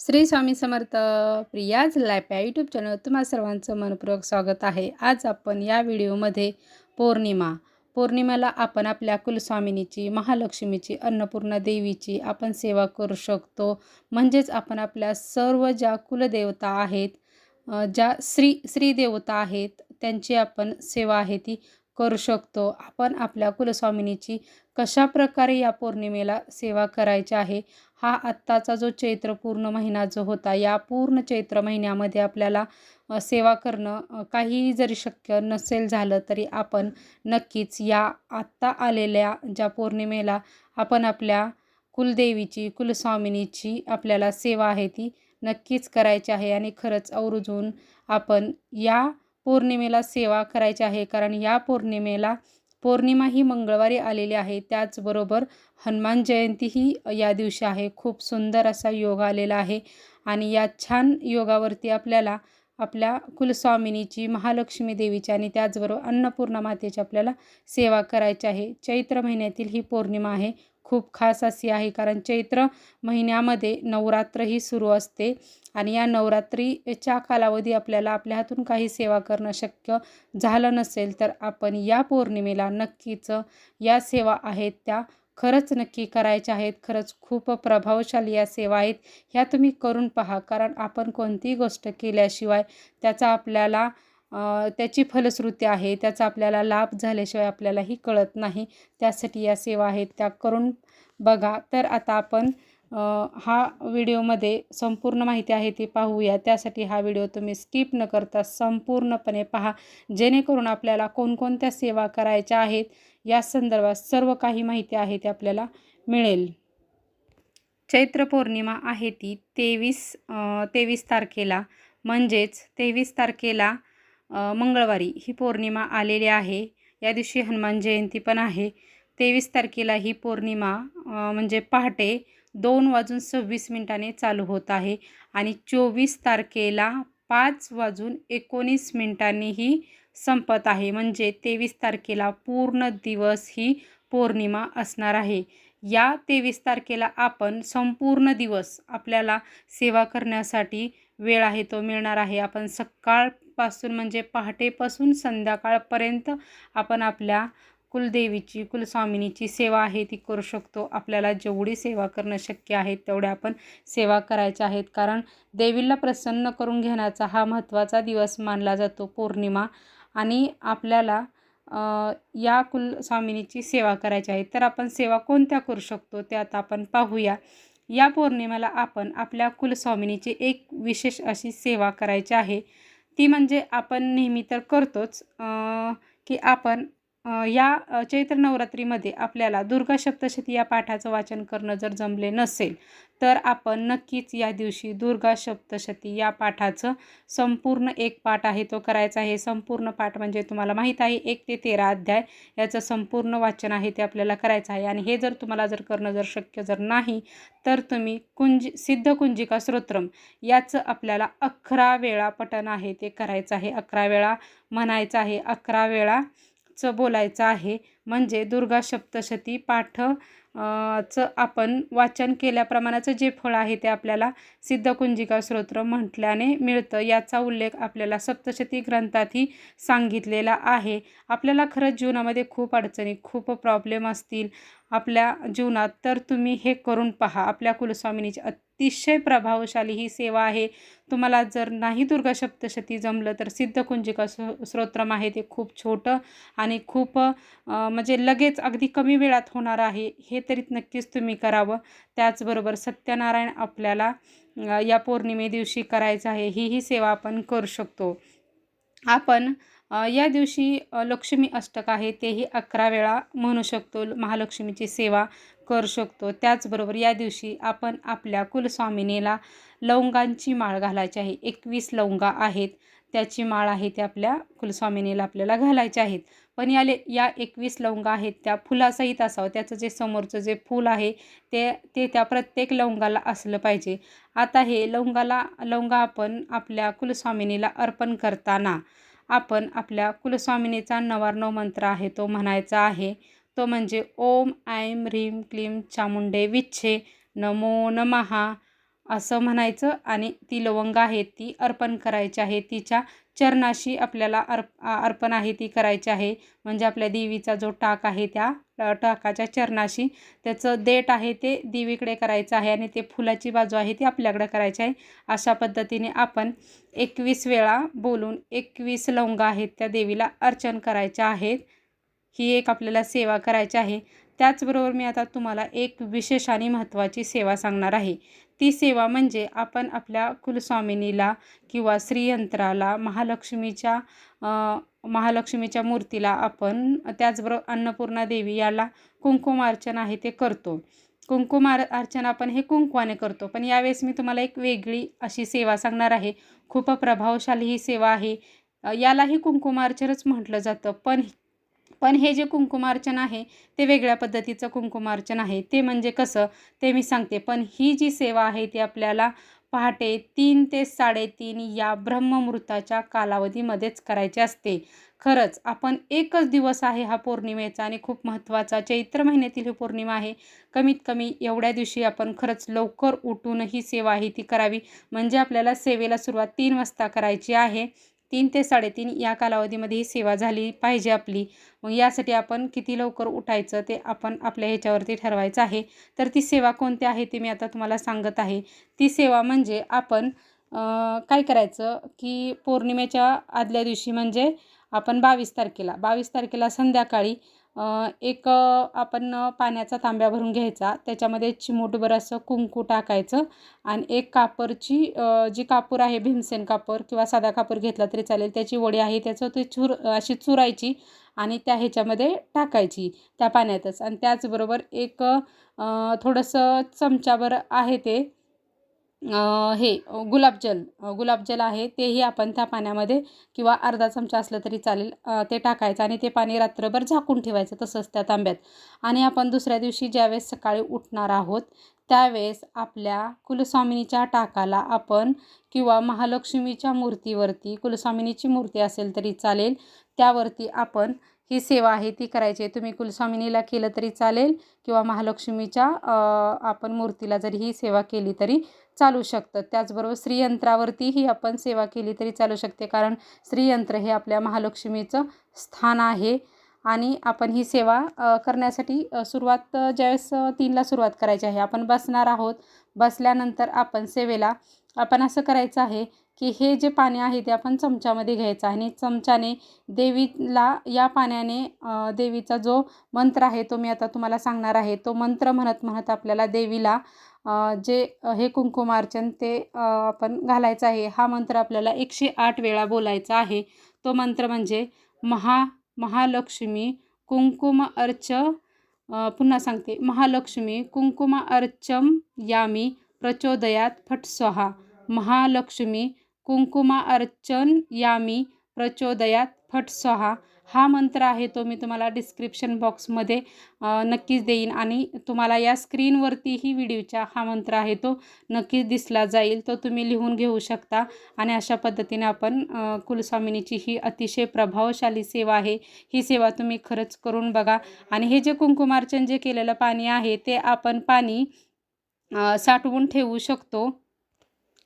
Shri Swami Samarth Priya's lap या YouTube channel तुम्हा सर्वांचं मनपूर्वक स्वागत आहे. आज आपण या व्हिडिओमध्ये पौर्णिमा. पौर्णिमेला आपण आपल्या कुलस्वामिनीची महालक्ष्मीची अन्नपूर्णा देवीची आपण सेवा करू शकतो. म्हणजेच आपण आपल्या सर्व ज्या कुलदेवता आहेत ज्या श्री श्रीदेवता आहेत त्यांची आपण सेवा आहे ती करू शकतो. आपण आपल्या कुलस्वामिनीची कशा प्रकारे या पौर्णिमेला सेवा करायची आहे हा आत्ताचा जो चैत्र पूर्ण महिना जो होता या पूर्ण चैत्र महिन्यामध्ये आपल्याला सेवा करणं काहीही जरी शक्य नसेल झालं तरी आपण नक्कीच या आत्ता आलेल्या ज्या पौर्णिमेला आपण आपल्या कुलदेवीची कुलस्वामिनीची आपल्याला सेवा आहे ती नक्कीच करायची आहे आणि खरंच आवर्जून आपण या पौर्णिमेला सेवा करायची आहे. कारण या पौर्णिमेला पौर्णिमा ही मंगळवारी आलेली आहे. त्याचबरोबर हनुमान जयंती ही या दिवशी आहे. खूप सुंदर असा योग आलेला आहे. आणि या छान योगावरती आपल्याला आपल्या कुलस्वामिनीची महालक्ष्मी देवीची आणि त्याचबरोबर अन्नपूर्णा मातेची आपल्याला सेवा करायची आहे. चैत्र महिन्यातील ही पौर्णिमा आहे. खूप खास अशी आहे. कारण चैत्र महिन्यामध्ये नवरात्र ही सुरू असते. आणि या नवरात्रीच्या कालावधी आपल्याला आपल्या हातून काही सेवा करणं शक्य झालं नसेल तर आपण या पौर्णिमेला नक्कीच या सेवा आहेत. त्या खरंच नक्की करायच्या आहेत. खरंच खूप प्रभावशाली या सेवा आहेत. ह्या तुम्ही करून पहा. कारण आपण कोणतीही गोष्ट केल्याशिवाय त्याचा आपल्याला त्याची फलश्रुती आहे त्याचा आपल्याला लाभ झाल्याशिवाय आपल्यालाही कळत नाही. त्यासाठी या सेवा आहेत त्या करून बघा. तर आता आपण हा व्हिडिओमध्ये संपूर्ण माहिती आहे ती पाहूया. त्यासाठी हा व्हिडिओ तुम्ही स्किप न करता संपूर्णपणे पहा. जेणेकरून आपल्याला कोणकोणत्या सेवा करायच्या आहेत या संदर्भात सर्व काही माहिती आहे ती आपल्याला मिळेल. चैत्र पौर्णिमा आहे ती तेवीस तेवीस तारखेला. म्हणजेच तेवीस तारखेला मंगळवारी ही पौर्णिमा आलेली आहे. या दिवशी हनुमान जयंती पण आहे. तेवीस तारखेला ही पौर्णिमा म्हणजे पहाटे दोन वाजून सव्वीस मिनिटाने चालू होत आहे आणि चोवीस तारखेला पाच वाजून एकोणीस मिनिटांनी ही संपत आहे. म्हणजे तेवीस तारखेला पूर्ण दिवस ही पौर्णिमा असणार आहे. या तेवीस तारखेला आपण संपूर्ण दिवस आपल्याला सेवा करण्यासाठी वेळ आहे तो मिळणार आहे. आपण सकाळ सकाळपासून म्हणजे पहाटेपासून संध्याकाळपर्यंत आपण आपल्या कुलदेवीची कुलस्वामिनीची सेवा आहे ती करू शकतो. आपल्याला जेवढी सेवा करणं शक्य आहे तेवढ्या आपण सेवा करायच्या आहेत. कारण देवीला प्रसन्न करून घेण्याचा हा महत्त्वाचा दिवस मानला जातो पौर्णिमा. आणि आपल्याला या कुलस्वामिनीची सेवा करायची आहे. तर आपण सेवा कोणत्या करू शकतो ते आता आपण पाहूया. या पौर्णिमेला आपण आपल्या कुलस्वामिनीची एक विशेष अशी सेवा करायची आहे. ती म्हणजे आपण नेहमी तर करतोच की आपण या चैत्र नवरात्रीमध्ये आपल्याला दुर्गा सप्तशती या पाठाचं वाचन करणं जर जमले नसेल तर आपण नक्कीच या दिवशी दुर्गा सप्तशती या पाठाचं संपूर्ण एक पाठ आहे तो करायचा आहे. संपूर्ण पाठ म्हणजे तुम्हाला माहीत आहे एक ते तेरा अध्याय याचं संपूर्ण वाचन आहे ते आपल्याला करायचं आहे. आणि हे जर तुम्हाला जर करणं जर शक्य जर नाही तर तुम्ही कुंज सिद्ध कुंजिका स्तोत्रम याचं आपल्याला अकरा वेळा पठण आहे ते करायचं आहे. अकरा वेळा म्हणायचं आहे अकरा वेळा चं बोलायचं आहे. म्हणजे दुर्गा सप्तशती पाठ चं आपण वाचन केल्याप्रमाणाचं जे फळ आहे ते आपल्याला सिद्धकुंजिका स्तोत्र म्हटल्याने मिळतं. याचा उल्लेख आपल्याला सप्तशती ग्रंथातही सांगितलेला आहे. आपल्याला खरंच जीवनामध्ये खूप अडचणी खूप प्रॉब्लेम असतील आपल्या जीवनात. तर तुम्ही हे करून पहा. आपल्या कुलस्वामिनीची अतिशय प्रभावशाली ही सेवा आहे. तुम्हाला जर नाही दुर्गा सप्तशती जमलं तर सिद्धकुंजिका स्रो स्तोत्रम आहे ते खूप छोटं आणि खूप म्हणजे लगेच अगदी कमी वेळात होणार आहे हे तरी नक्कीच तुम्ही करावं. त्याचबरोबर सत्यनारायण आपल्याला या पौर्णिमे दिवशी करायचं आहे ही ही सेवा आपण करू शकतो. आपण या दिवशी लक्ष्मी अष्टक आहे तेही अकरा वेळा म्हणू शकतो महालक्ष्मीची सेवा. करू शकतो. त्याचबरोबर या दिवशी आपण आपल्या कुलस्वामिनीला लवंगांची माळ घालायची आहे. एकवीस लवंगा आहेत. त्याची माळ आहे ते आपल्या कुलस्वामिनीला आपल्याला घालायचे आहेत पण याले या एकवीस लवंगा आहेत त्या फुलासहित असावं. त्याचं जे समोरचं जे फूल आहे ते ते त्या प्रत्येक लवंगाला असलं पाहिजे. आता हे लवंगाला लवंगा आपण आपल्या कुलस्वामिनीला अर्पण करताना आपण आपल्या कुलस्वामिनीचा नवारनव मंत्र आहे तो म्हणायचा आहे तो म्हणजे ओम ऐम ह्रीम क्लीम चामुंडे विच्छे नमो नमहा असं म्हणायचं. आणि ती लवंग आहे ती अर्पण करायची आहे. तिच्या चरणाशी आपल्याला अर्प अर्पण आहे ती करायची आहे. म्हणजे आपल्या देवीचा जो टाक आहे त्या टाकाच्या चरणाशी त्याचं देठ आहे ते देवीकडे करायचं आहे. आणि ते फुलाची बाजू आहे ती आपल्याकडे करायची आहे. अशा पद्धतीने आपण एकवीस वेळा बोलून एकवीस लवंग आहेत त्या देवीला अर्चन करायच्या आहेत. ही एक आपल्याला सेवा करायची आहे. त्याचबरोबर मी आता तुम्हाला एक विशेष आणि महत्त्वाची सेवा सांगणार आहे. ती सेवा म्हणजे आपण आपल्या कुलस्वामिनीला किंवा श्रीयंत्राला महालक्ष्मीच्या महालक्ष्मीच्या मूर्तीला आपण त्याचबरोबर अन्नपूर्णा देवी याला कुंकुमार्चन आहे ते करतो. कुंकुमार अर्चन आपण हे कुंकवाने करतो. पण यावेळेस मी तुम्हाला एक वेगळी अशी सेवा सांगणार आहे. खूप प्रभावशाली ही सेवा आहे. यालाही कुंकुमार्चनच म्हटलं जातं. पण पण हे जे कुंकुमार्चन आहे ते वेगळ्या पद्धतीचं कुंकुमार्चन आहे. ते म्हणजे कसं? ते मी सांगते. पण ही जी सेवा आहे ती आपल्याला पहाटे तीन ते साडेतीन या ब्रह्ममुहूर्ताच्या कालावधीमध्येच करायची असते. खरंच आपण एकच दिवस आहे हा पौर्णिमेचा आणि खूप महत्त्वाचा. चैत्र महिन्यातील ही पौर्णिमा आहे. कमीत कमी एवढ्या दिवशी आपण खरंच लवकर उठून ही सेवा आहे ती करावी. म्हणजे आपल्याला सेवेला सुरुवात तीन वाजता करायची आहे. तीन ते साडेतीन या कालावधीमध्ये ही सेवा झाली पाहिजे आपली. मग यासाठी आपण किती लवकर उठायचं ते आपण आपल्या ह्याच्यावरती ठरवायचं आहे. तर ती सेवा कोणती आहे ते मी आता तुम्हाला सांगत आहे. ती सेवा म्हणजे आपण काय करायचं की पौर्णिमेच्या आदल्या दिवशी म्हणजे आपण बावीस तारखेला बावीस तारखेला संध्याकाळी एक आपण पाण्याचा तांब्या भरून घ्यायचा त्याच्यामध्ये चिमूटभर असं कुंकू टाकायचं आणि एक कापरची जी कापूर आहे भीमसेन कापूर किंवा साधा कापूर घेतला तरी चालेल त्याची वडी आहे त्याचं ते चुर अशी चुरायची आणि त्या ह्याच्यामध्ये टाकायची त्या पाण्यातच आणि त्याचबरोबर एक थोडंसं चमचाभर आहे ते हे गुलाबजल गुलाबजल आहे तेही आपण त्या पाण्यामध्ये किंवा अर्धा चमचा असलं तरी चालेल ते टाकायचं आणि ते पाणी रात्रभर झाकून ठेवायचं तसंच त्या तांब्यात. आणि आपण दुसऱ्या दिवशी ज्यावेळेस सकाळी उठणार आहोत त्यावेळेस आपल्या कुलस्वामिनीच्या टाकाला आपण किंवा महालक्ष्मीच्या मूर्तीवरती कुलस्वामिनीची मूर्ती असेल तरी चालेल त्यावरती आपण ही सेवा आहे ती करायची आहे. तुम्ही कुलस्वामिनीला केलं तरी चालेल किंवा महालक्ष्मीच्या आपण मूर्तीला जरी ही सेवा केली तरी चालू शकतं. त्याचबरोबर श्रीयंत्रावरतीही आपण सेवा केली तरी चालू शकते. कारण श्रीयंत्र हे आपल्या महालक्ष्मीचं स्थान आहे. आणि आपण ही सेवा करण्यासाठी सुरुवात ज्यावेळेस तीनला सुरुवात करायची आहे आपण बसणार आहोत. बसल्यानंतर आपण सेवेला आपण असं करायचं आहे की हे जे पाणी आहे ते आपण चमच्यामध्ये घ्यायचं आणि चमच्याने देवीला या पाण्याने देवीचा जो मंत्र आहे तो मी आता तुम्हाला सांगणार आहे. तो मंत्र म्हणत म्हणत आपल्याला देवीला जे हे कुंकुमार्चन ते आपण घालायचं आहे. हा मंत्र आपल्याला एकशे आठ वेळा बोलायचा आहे. तो मंत्र म्हणजे महा महालक्ष्मी कुंकुम अर्च पुन्हा सांगते. महालक्ष्मी कुंकुम अर्चम यामी प्रचोदयात फट स्वाहा. महालक्ष्मी कुंकुमा अर्चन यामी प्रचोदयात फट स्वाहा. हा मंत्र आहे तो मी तुम्हाला डिस्क्रिप्शन बॉक्समध्ये नक्कीच देईन. आणि तुम्हाला या स्क्रीनवरतीही व्हिडिओचा व्हिडिओच्या हा मंत्र आहे तो नक्कीच दिसला जाईल. तो तुम्ही लिहून घेऊ शकता. आणि अशा पद्धतीने आपण कुलस्वामिनीची ही अतिशय प्रभावशाली सेवा आहे. ही सेवा तुम्ही खरंच करून बघा. आणि हे जे कुंकुमार्चन जे केलेलं पाणी आहे ते आपण पाणी साठवून ठेवू शकतो.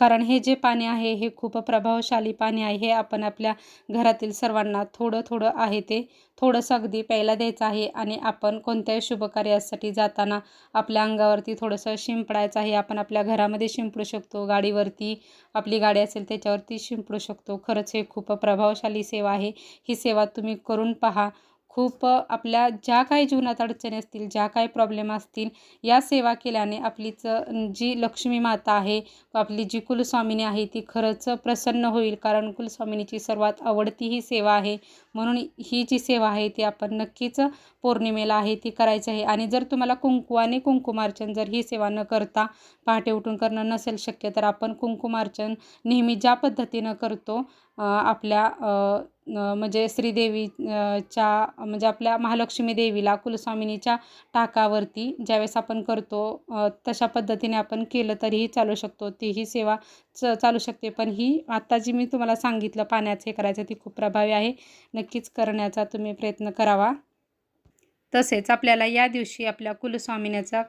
कारण हे जे पाणी आहे हे खूप प्रभावशाली पाणी आहे हे आपण आपल्या घरातील सर्वांना थोडं थोडं आहे ते थोडंसं अगदी प्यायला द्यायचं आहे आणि आपण कोणत्याही शुभकार्यासाठी जाताना आपल्या अंगावरती थोडंसं शिंपडायचं आहे. आपण आपल्या घरामध्ये शिंपडू शकतो गाडीवरती आपली गाडी असेल त्याच्यावरती शिंपडू शकतो. खरंच हे खूप प्रभावशाली सेवा आहे. ही सेवा तुम्ही करून पहा. खूप आपल्या ज्या काही जीवनात अडचणी असतील ज्या काही प्रॉब्लेम असतील या सेवा केल्याने आपलीच जी लक्ष्मी माता आहे आपली जी कुलस्वामिनी आहे ती खरंच प्रसन्न होईल. कारण कुलस्वामिनीची सर्वात आवडती ही सेवा आहे. म्हणून ही जी सेवा आहे ती आपण नक्कीच पौर्णिमेला आहे ती करायची आहे. आणि जर तुम्हाला कुंकू आणि कुंकुमार्चन जर ही सेवा न करता पहाटे उठून करणं नसेल शक्य तर आपण कुंकुमार्चन नेहमी ज्या पद्धतीनं करतो आपल्या म्हणजे श्रीदेवीच्या म्हणजे आपल्या महालक्ष्मी देवीला कुलस्वामिनीच्या टाकावरती ज्यावेळेस आपण करतो तशा पद्धतीने आपण केलं तरीही चालू शकतो. तीही सेवा च चालू शकते. पण ही आत्ता जी मी तुम्हाला सांगितलं पाण्याचं हे करायचं ती खूप प्रभावी आहे. नक्कीच करण्याचा तुम्ही प्रयत्न करावा. तसेच आपल्याला या दिवशी आपल्या कुलस्वामिनीचा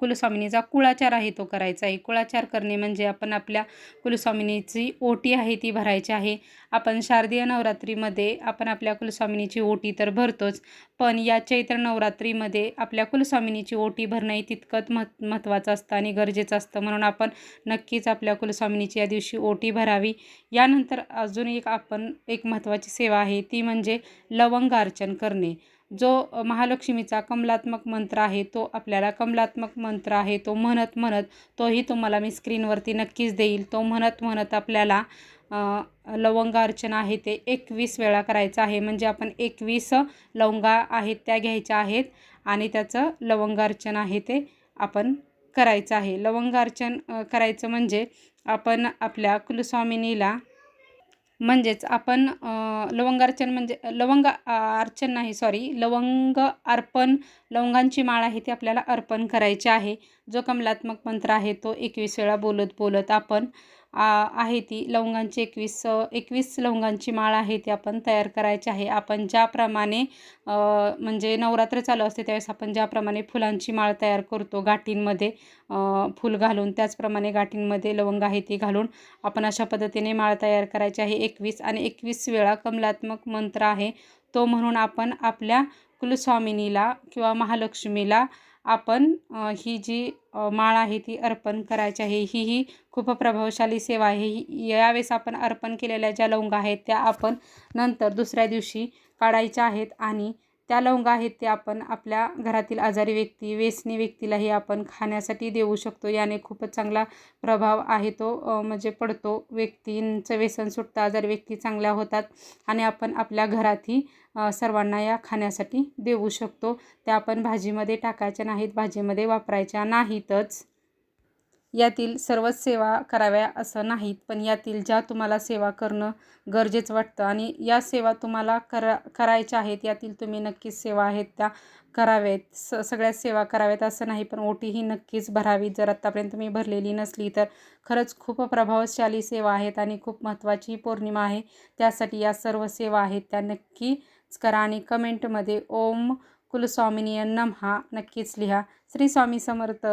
कुलस्वामिनीचा कुळाचार आहे तो करायचा आहे. कुळाचार करणे म्हणजे आपण आपल्या कुलस्वामिनीची ओटी आहे ती भरायची आहे. आपण शारदीय नवरात्रीमध्ये आपण आपल्या कुलस्वामिनीची ओटी तर भरतोच पण या चैत्र नवरात्रीमध्ये आपल्या कुलस्वामिनीची ओटी भरणंही तितकंच महत् महत्त्वाचं असतं आणि गरजेचं असतं. म्हणून आपण नक्कीच आपल्या कुलस्वामिनीची या दिवशी ओटी भरावी. यानंतर अजून एक आपण एक महत्त्वाची सेवा आहे ती म्हणजे लवंगार्चन करणे. जो महालक्ष्मीचा कमलात्मक मंत्र आहे तो आपल्याला कमलात्मक मंत्र आहे तो म्हणत म्हणत तोही तुम्हाला मी स्क्रीनवरती नक्कीच देईल. तो म्हणत म्हणत आपल्याला लवंगा लवंगार्चन आहे ते एकवीस वेळा करायचं आहे. म्हणजे आपण एकवीस लवंगा आहेत त्या घ्यायच्या आहेत आणि त्याचं लवंगार्चन आहे ते आपण करायचं आहे. लवंगार्चन करायचं म्हणजे आपण आपल्या कुलस्वामिनीला म्हणजेच आपण लवंग लवंगार्चन म्हणजे लवंग अर्चन नाही सॉरी लवंग अर्पण लवंगांची माळ आहे ती आपल्याला अर्पण करायची आहे. जो कमलात्मक मंत्र आहे तो एकवीस वेळा बोलत बोलत आपण आहे ती. लवंगांची एकवीस एकवीस लवंगांची माळ आहे ती आपण तयार करायची आहे. आपण ज्याप्रमाणे म्हणजे नवरात्र चालू असते त्यावेळेस आपण ज्याप्रमाणे फुलांची माळ तयार करतो गाठींमध्ये फूल फुल घालून त्याचप्रमाणे गाठींमध्ये लवंग आहे ती घालून आपण अशा पद्धतीने माळ तयार करायची आहे. एकवीस आणि एकवीस वेळा कमलात्मक मंत्र आहे. तो म्हणून आपण आपल्या कुलस्वामिनीला किंवा महालक्ष्मीला आपण ही जी माळ आहे ती अर्पण करायची आहे. ही ही खूप प्रभावशाली सेवा आहे. ही यावेळेस आपण अर्पण केलेल्या ज्या लवंगा आहेत त्या आपण नंतर दुसऱ्या दिवशी काढायच्या आहेत आणि त्या लवंगा आहेत ते आपण आपल्या घरातील आजारी व्यक्ती व्यसनी व्यक्तीलाही आपण खाण्यासाठी देऊ शकतो. याने खूपच चांगला प्रभाव आहे तो म्हणजे पडतो. व्यक्तींचं व्यसन सुटतं आजारी व्यक्ती चांगल्या होतात आणि आपण आपल्या घरातही सर्वांना या खाण्यासाठी देऊ शकतो. त्या आपण भाजीमध्ये टाकायच्या नाहीत भाजीमध्ये वापरायच्या नाहीतच. यातील सर्वच सेवा कराव्या असं नाहीत पण यातील ज्या तुम्हाला सेवा करणं गरजेचं वाटतं आणि या सेवा तुम्हाला करा करायच्या आहेत यातील तुम्ही नक्कीच सेवा आहेत त्या कराव्यात. स सगळ्या सेवा कराव्यात असं नाही पण ओटी ही नक्कीच भरावी. जर आत्तापर्यंत तुम्ही भरलेली नसली तर खरंच खूप प्रभावशाली सेवा आहेत आणि खूप महत्त्वाची पौर्णिमा आहे. त्यासाठी या सर्व सेवा आहेत त्या नक्की करा आणि कमेंटमध्ये ओम कुलस्वामिनी नमहा नक्कीच लिहा. श्री स्वामी समर्थ.